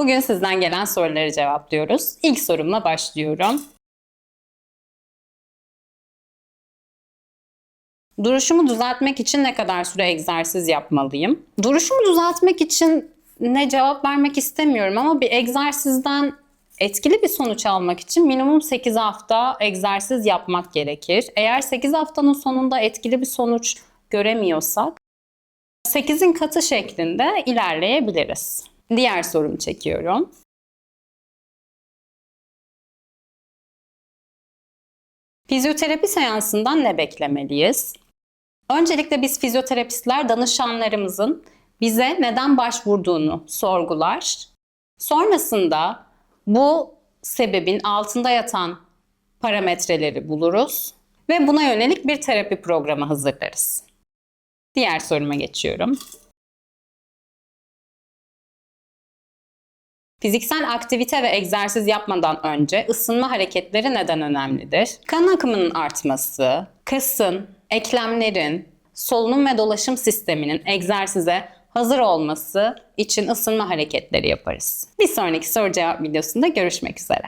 Bugün sizden gelen soruları cevaplıyoruz. İlk sorumla başlıyorum. Duruşumu düzeltmek için ne kadar süre egzersiz yapmalıyım? Duruşumu düzeltmek için ne cevap vermek istemiyorum ama bir egzersizden etkili bir sonuç almak için minimum 8 hafta egzersiz yapmak gerekir. Eğer 8 haftanın sonunda etkili bir sonuç göremiyorsak 8'in katı şeklinde ilerleyebiliriz. Diğer sorumu çekiyorum. Fizyoterapi seansından ne beklemeliyiz? Öncelikle biz fizyoterapistler danışanlarımızın bize neden başvurduğunu sorgular. Sonrasında bu sebebin altında yatan parametreleri buluruz ve buna yönelik bir terapi programı hazırlarız. Diğer soruma geçiyorum. Fiziksel aktivite ve egzersiz yapmadan önce ısınma hareketleri neden önemlidir? Kan akımının artması, kasın, eklemlerin, solunum ve dolaşım sisteminin egzersize hazır olması için ısınma hareketleri yaparız. Bir sonraki soru cevap videosunda görüşmek üzere.